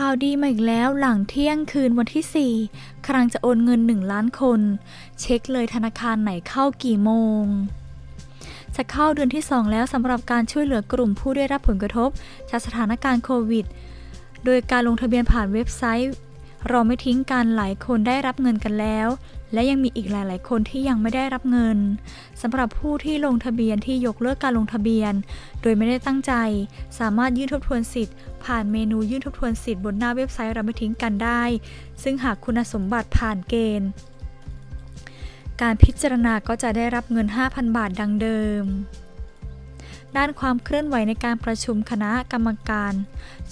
ข่าวดีมาอีกแล้วหลังเที่ยงคืนวันที่ 4 ครั้งจะโอนเงิน 1 ล้านคน เช็คเลยธนาคารไหนเข้ากี่โมง จะเข้าเดือนที่ 2 แล้วสำหรับการช่วยเหลือกลุ่มผู้ได้รับผลกระทบ จากสถานการณ์โควิด โดยการลงทะเบียนผ่านเว็บไซต์ เราไม่ทิ้งกันหลายคนได้รับเงินกันแล้ว และยังมีอีกหลาย ๆ คนที่ยังไม่ได้รับเงินสำหรับผู้ที่ลงทะเบียนที่ยกเลิกการลงทะเบียน โดยไม่ได้ตั้งใจ สามารถยื่นทบทวนสิทธิ์ ผ่านเมนูยื่นทบทวนสิทธิ์บนหน้าเว็บไซต์เราไม่ทิ้งกันได้ ซึ่งหากคุณสมบัติผ่านเกณฑ์ การพิจารณาก็จะได้รับเงิน 5,000 บาทดังเดิมด้านความเคลื่อนไหวในการประชุมคณะกรรมการ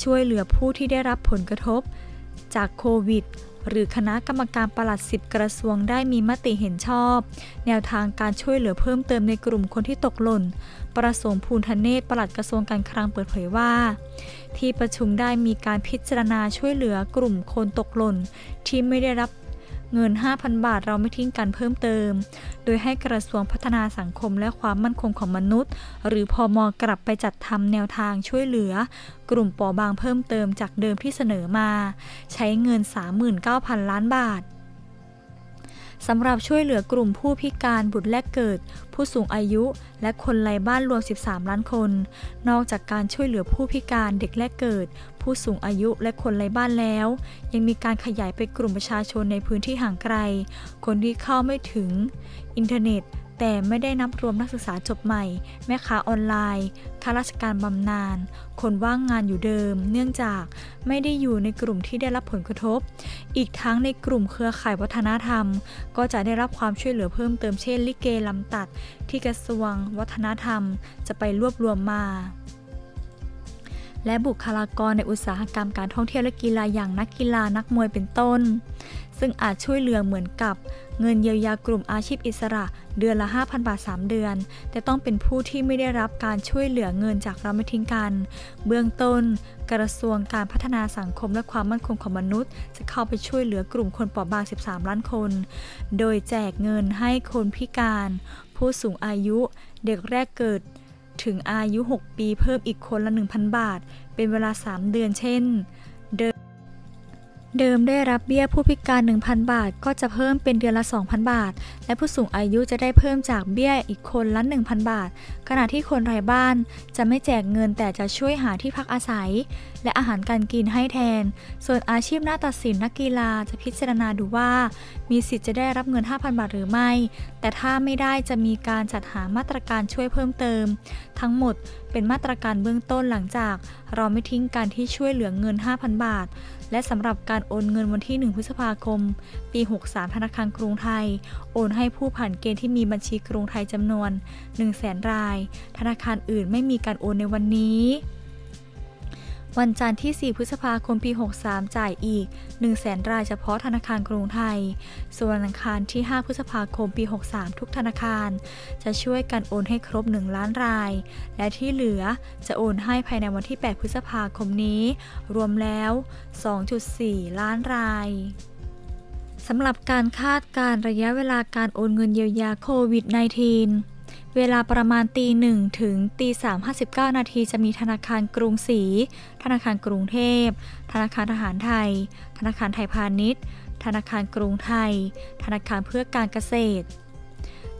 ช่วยเหลือผู้ที่ได้รับผลกระทบ จากโควิด หรือคณะกรรมการปลัดสิบกระทรวงได้มีมติเห็นชอบ แนวทางการช่วยเหลือเพิ่มเติมในกลุ่มคนที่ตกหล่น ประสงค์ภูลทเนศปลัดกระทรวงการคลังเปิดเผยว่า ที่ประชุมได้มีการพิจารณาช่วยเหลือกลุ่มคนตกหล่น ที่ไม่ได้รับ เงิน 5,000 บาทเราไม่ทิ้งกันเพิ่มเติม โดยให้กระทรวงพัฒนาสังคมและความมั่นคงของมนุษย์ หรือพอมกลับไปจัดทำแนวทางช่วยเหลือ กลุ่มปอบางเพิ่มเติมจากเดิมที่เสนอมา ใช้เงิน 39,000 ล้านบาท สำหรับช่วยเหลือกลุ่มผู้พิการบุตรแรกเกิด ผู้สูงอายุ และคนไร้บ้านรวม 13 ล้านคน นอกจากการช่วยเหลือผู้พิการเด็กแรกเกิด ผู้สูงอายุและคนไร้บ้านแล้ว ยังมีการขยายไปกลุ่มประชาชนในพื้นที่ห่างไกล คนที่เข้าไม่ถึง อินเทอร์เน็ต แต่ไม่ได้นับรวมนักศึกษาจบใหม่ แม่ค้าออนไลน์ ข้าราชการบำนาญ คนว่างงานอยู่เดิม เนื่องจากไม่ได้อยู่ในกลุ่มที่ได้รับผลกระทบ อีกทั้งในกลุ่มเครือข่ายวัฒนธรรม ก็จะได้รับความช่วยเหลือเพิ่มเติมเช่นลิเกลำตัด ที่กระทรวงวัฒนธรรม จะไปรวบรวมมา และบุคลากรในอุตสาหกรรมการท่องเที่ยวและกีฬาอย่างนักกีฬานักมวยเป็นต้น ซึ่งอาจช่วยเหลือเหมือนกับเงินเยียวยากลุ่มอาชีพอิสระเดือนละ 5,000 บาท 3 เดือน แต่ต้องเป็นผู้ที่ไม่ได้รับการช่วยเหลือเงินจากเราไม่ทิ้งกัน เบื้องต้น กระทรวงการพัฒนาสังคมและความมั่นคงของมนุษย์ จะเข้าไปช่วยเหลือกลุ่มคนเปราะบาง 13 ล้านคน โดยแจกเงินให้คนพิการ ผู้สูงอายุ เด็กแรกเกิด ถึงอายุ 6 ปีเพิ่มอีกคนละ 1,000 บาท เป็นเวลา 3 เดือนเช่น เดิมเดิมได้รับเบี้ยผู้พิการ 1,000 บาท ก็จะเพิ่มเป็นเดือนละ 2,000 บาท และผู้สูงอายุจะได้เพิ่มจากเบี้ยอีกคนละ 1,000 บาท ขณะที่คนไร้บ้านจะไม่แจกเงินแต่จะช่วยหาที่พักอาศัย และอาหารการกินให้แทน ส่วนอาชีพหน้าตัดสินนักกีฬาจะพิจารณาดูว่า มีสิทธิ์จะได้รับเงิน 5,000 บาทหรือไม่ แต่ถ้าไม่ได้จะมีการจัดหามาตรการช่วยเพิ่มเติม ทั้งหมดเป็นมาตรการเบื้องต้นหลังจากเราไม่ทิ้งการที่ช่วยเหลือเงิน 5,000 บาท และสำหรับการโอนเงินวันที่ 1 พฤษภาคม ปี 63 ธนาคารกรุงไทย โอนให้ผู้ผ่านเกณฑ์ที่มีบัญชีกรุงไทยจำนวน 100,000ราย ธนาคารอื่นไม่มีการโอนในวันนี้ วันจันทร์ที่ 4 พฤษภาคม ปี 63 จ่ายอีก 100,000 รายเฉพาะธนาคารกรุงไทย ส่วนวันอังคารที่ 5 พฤษภาคม ปี 63 ทุกธนาคาร จะช่วยกันโอนให้ครบ 1 ล้านราย และที่เหลือจะโอนให้ภายในวันที่ 8 พฤษภาคมนี้ รวมแล้ว 2.4 ล้านรายสำหรับการคาดการระยะเวลาการโอนเงินเยียวยาโควิด -19 เวลาประมาณตีหนึ่งถึงตีสามห้าสิบเก้านาทีจะมีธนาคารกรุงศรี ธนาคารกรุงเทพ ธนาคารทหารไทย ธนาคารไทยพาณิชย์ ธนาคารกรุงไทย ธนาคารเพื่อการเกษตร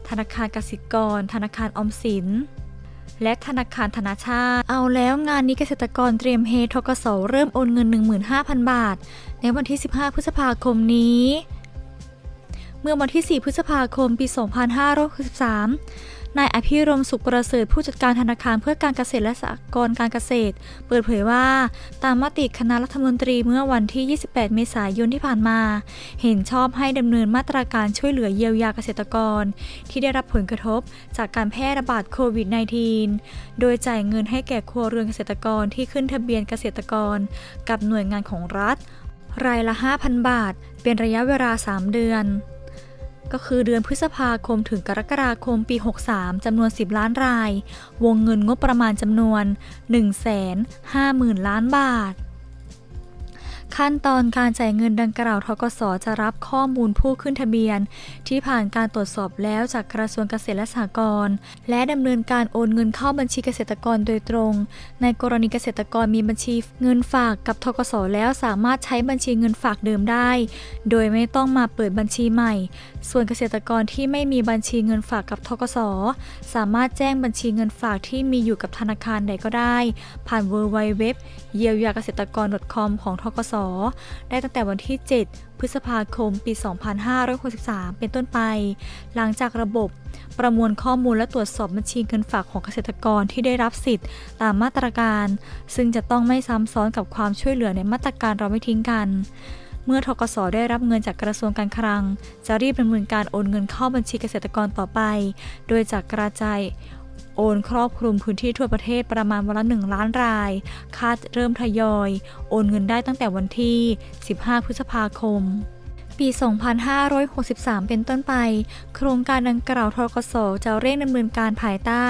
ธนาคารกสิกร ธนาคารออมสิน และธนาคารธนาชาติ เอาแล้วงานนี้เกษตรกรเตรียมเฮทกสเริ่มโอนเงิน 15,000 บาท ในวันที่ 15 พฤษภาคมนี้ เมื่อวันที่ 4 พฤษภาคม ปี 2563 นายอภิรมสุขประเสริฐผู้จัดการธนาคารเพื่อการเกษตรและสหกรณ์การเกษตร เปิดเผยว่า ตามมติคณะรัฐมนตรีเมื่อวันที่ 28 เมษายนที่ผ่านมา เห็นชอบให้ดำเนินมาตรการช่วยเหลือเยียวยาเกษตรกร ที่ได้รับผลกระทบจากการแพร่ระบาดโควิด -19 โดยจ่ายเงินให้แก่ครัวเรือนเกษตรกรที่ขึ้นทะเบียนเกษตรกร กับหน่วยงานของรัฐ รายละ 5,000 บาท เป็นระยะเวลา 3 เดือน ก็คือเดือนพฤษภาคมถึงกรกฎาคมปี 63 จำนวน 10 ล้านราย วงเงินงบประมาณจำนวน 150,000 ล้านบาท ขั้นตอนการจ่ายเงินดังกล่าวทกสจะรับข้อมูลผู้ขึ้นทะเบียน ที่ผ่านการตรวจสอบแล้วจากกระทรวงเกษตรและสหกรณ์และดำเนินการโอนเงินเข้าบัญชีเกษตรกรโดยตรง ในกรณีเกษตรกรมีบัญชีเงินฝากกับทกสแล้วสามารถใช้บัญชีเงินฝากเดิมได้ โดยไม่ต้องมาเปิดบัญชีใหม่ ส่วนเกษตรกรที่ไม่มีบัญชีเงินฝากกับทกส สามารถแจ้งบัญชีเงินฝากที่มีอยู่กับธนาคารใดก็ได้ ผ่าน w w w เยียวยาเกษตรกร .com ของทกส ได้ตั้งแต่วันที่ 7 พฤษภาคม ปี 2563 เป็นต้นไป หลังจากระบบประมวลข้อมูลและตรวจสอบบัญชีเงินฝากของเกษตรกรที่ได้รับสิทธิ์ตามมาตรการ ซึ่งจะต้องไม่ซ้ำซ้อนกับความช่วยเหลือในมาตรการเราไม่ทิ้งกัน เมื่อทกสได้รับเงินจากกระทรวงการคลัง จะรีบดำเนินการโอนเงินเข้าบัญชีเกษตรกรต่อไป โดยจากกระจายโอนครอบคลุมพื้นที่ทั่วประเทศประมาณวันละ 1 ล้านราย คาดเริ่มทยอย โอนเงินได้ตั้งแต่วันที่ 15 พฤษภาคม ปี 2563 เป็นต้นไป โครงการดังกล่าวทกสจะเร่งดำเนินการภายใต้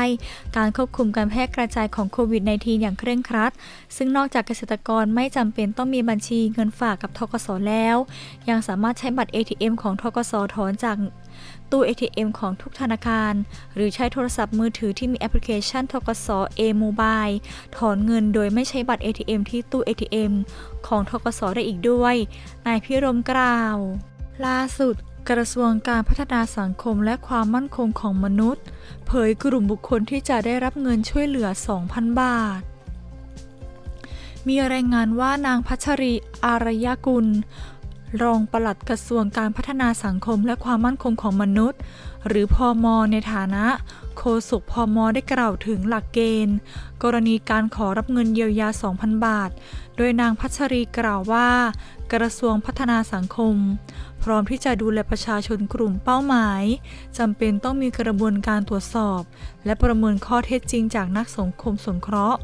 การควบคุมการแพร่กระจายของโควิด -19 อย่างเคร่งครัด ซึ่งนอกจากเกษตรกรไม่จำเป็นต้องมีบัญชีเงินฝากกับทกสแล้ว ยังสามารถใช้บัตร ATM ของทกสถอนจาก ตู้ ATM ของทุกธนาคาร หรือใช้โทรศัพท์มือถือที่มีแอปพลิเคชันทกส A-Mobile ถอนเงินโดยไม่ใช้บัตร ATM ที่ตู้ ATM ของทกสได้อีกด้วย นายพิรมกล่าว ล่าสุดกระทรวงการพัฒนาสังคมและความมั่นคงของมนุษย์ เผยกลุ่มบุคคลที่จะได้รับเงินช่วยเหลือ 2,000 บาท มีรายงานว่านางพัชรีอารยกุล รองปลัดกระทรวงการพัฒนาสังคมและความมั่นคงของมนุษย์ หรือพอมในฐานะ โฆษกพอมได้กล่าวถึงหลักเกณฑ์ กรณีการขอรับเงินเยียวยา 2,000 บาท โดยนางพัชรีกล่าวว่า กระทรวงพัฒนาสังคม พร้อมที่จะดูแลประชาชนกลุ่มเป้าหมายจำเป็นต้องมีกระบวนการตรวจสอบ และประเมินข้อเท็จจริงจากนักสังคมสงเคราะห์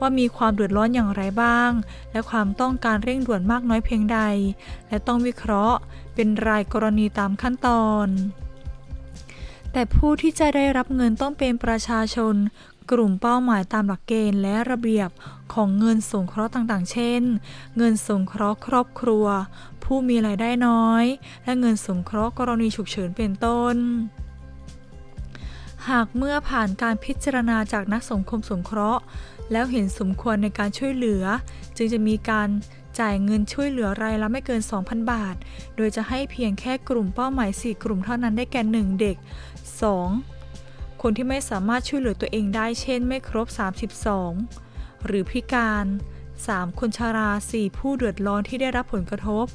ว่ามีความเดือดร้อนอย่างไรบ้าง และความต้องการเร่งด่วนมากน้อยเพียงใด และต้องวิเคราะห์ เป็นรายกรณีตามขั้นตอนแต่ผู้ที่จะได้รับเงินต้องเป็นประชาชน กลุ่มเป้าหมายตามหลักเกณฑ์และระเบียบของเงินสงเคราะห์ต่างๆ เช่น เงินสงเคราะห์ครอบครัว ผู้มีรายได้น้อย และเงินสงเคราะห์กรณีฉุกเฉินเป็นต้น หากเมื่อผ่านการพิจารณาจากนักสังคมสงเคราะห์ แล้วเห็นสมควรในการช่วยเหลือ จึงจะมีการจ่ายเงินช่วยเหลือรายละไม่เกิน 2,000 บาท โดยจะให้เพียงแค่กลุ่มเป้าหมาย 4 กลุ่มเท่านั้นได้แก่ 1 เด็ก 2. คนที่ไม่สามารถช่วยเหลือตัวเองได้ เช่น ไม่ครบ 32 หรือพิการ 3. คนชารา 4 ผู้เดือดร้อนที่ได้รับผลกระทบ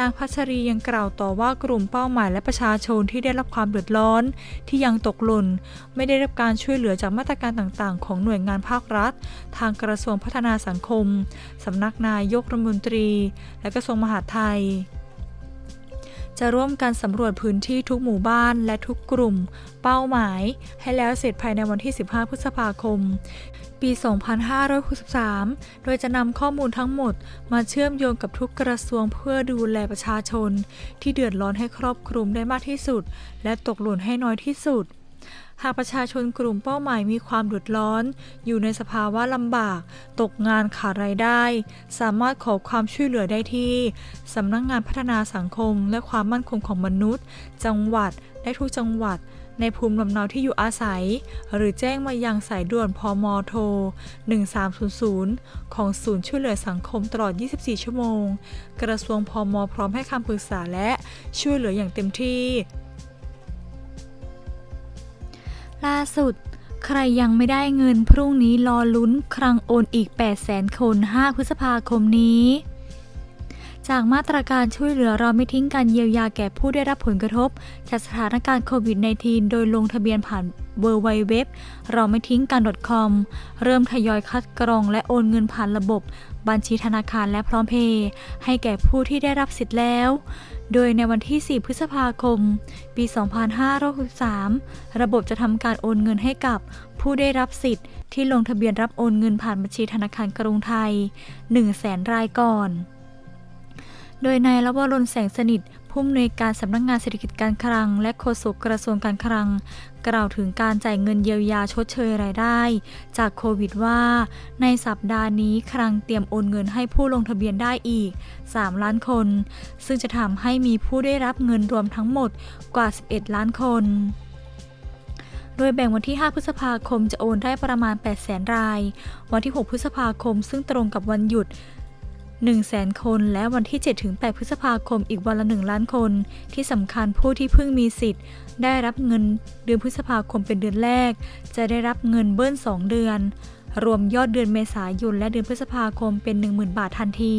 นางพัชรียังกล่าวต่อว่ากลุ่มเป้าหมายและประชาชนที่ได้รับความเดือดร้อน ที่ยังตกหล่นไม่ได้รับการช่วยเหลือจากมาตรการต่างๆ ของหน่วยงานภาครัฐ ทางกระทรวงพัฒนาสังคมสำนักนายกรัฐมนตรี และกระทรวงมหาดไทย จะร่วมกันสำรวจพื้นที่ทุกหมู่บ้านและทุกกลุ่ม เป้าหมาย ให้แล้วเสร็จภายในวันที่ 15 พฤษภาคม ปี 2563 โดยจะนำข้อมูลทั้งหมดมาเชื่อมโยงกับทุกกระทรวงเพื่อดูแลประชาชน ที่เดือดร้อนให้ครอบคลุมได้มากที่สุด และตกหล่นให้น้อยที่สุด หากประชาชนกลุ่มเป้าหมายมีความเดือดร้อน อยู่ในสภาวะลำบาก ตกงานขาดรายได้ สามารถขอความช่วยเหลือได้ที่สำนักงงานพัฒนาสังคม และความมั่นคงของมนุษย์ จังหวัดได้ทุกจังหวัด ในภูมิลำเนาที่อยู่อาศัย หรือแจ้งมายังสายด่วนพมโทร 1300 ของศูนย์ช่วยเหลือสังคมตลอด 24 ชั่วโมง กระทรวงพมพร้อมให้คำปรึกษาและช่วยเหลืออย่างเต็มที่ ล่าสุด ใครยังไม่ได้เงินพรุ่งนี้รอลุ้นครั้งโอนอีก 800,000 คน 5 พฤษภาคมนี้ จากมาตรการช่วยเหลือเราไม่ทิ้งการเยียวยาแก่ผู้ได้รับผลกระทบ จากสถานการณ์โควิด -19 โดยลงทะเบียนผ่าน w w w เว็บเราไม่ทิ้งกัน .com เริ่มทยอยคัดกรองและโอนเงินผ่านระบบ บัญชีธนาคารและพร้อมเพย์ให้แก่ผู้ที่ได้รับสิทธิ์แล้ว โดยในวันที่ 4 พฤษภาคม ปี 2563 ระบบจะทำการโอนเงินให้กับผู้ได้รับสิทธิ์ที่ลงทะเบียนรับโอนเงินผ่านบัญชีธนาคารกรุงไทย 1 0 0 0 0 0รายก่อน โดยนายรวรนแสงสนิท ผู้ผู้อำนวยการสำนักงานเศรษฐกิจการคลัง และโฆษกกระทรวงการคลัง กล่าวถึงการจ่ายเงินเยียวยาชดเชยรายได้ จากโควิดว่า ในสัปดาห์นี้คลังเตรียมโอนเงินให้ผู้ลงทะเบียนได้อีก 3 ล้านคน ซึ่งจะทำให้มีผู้ได้รับเงินรวมทั้งหมดกว่า 11 ล้านคนโดยแบ่งวันที่ 5 พฤษภาคมจะโอนได้ประมาณ 8 0 0แสนราย วันที่ 6 พฤษภาคม ซึ่งตรงกับวันหยุด 1 0 0 0 0แสนคน และวันที่ 7-8 พฤษภาคมอีกวันละ 1 ล้านคน ที่สำคัญผู้ที่เพิ่งมีสิทธิ์ ได้รับเงินเดือนพฤษภาคมเป็นเดือนแรก จะได้รับเงินเบิ้ล 2 เดือน รวมยอดเดือนเมษายนและเดือนพฤษภาคมเป็น 10,000 บาททันที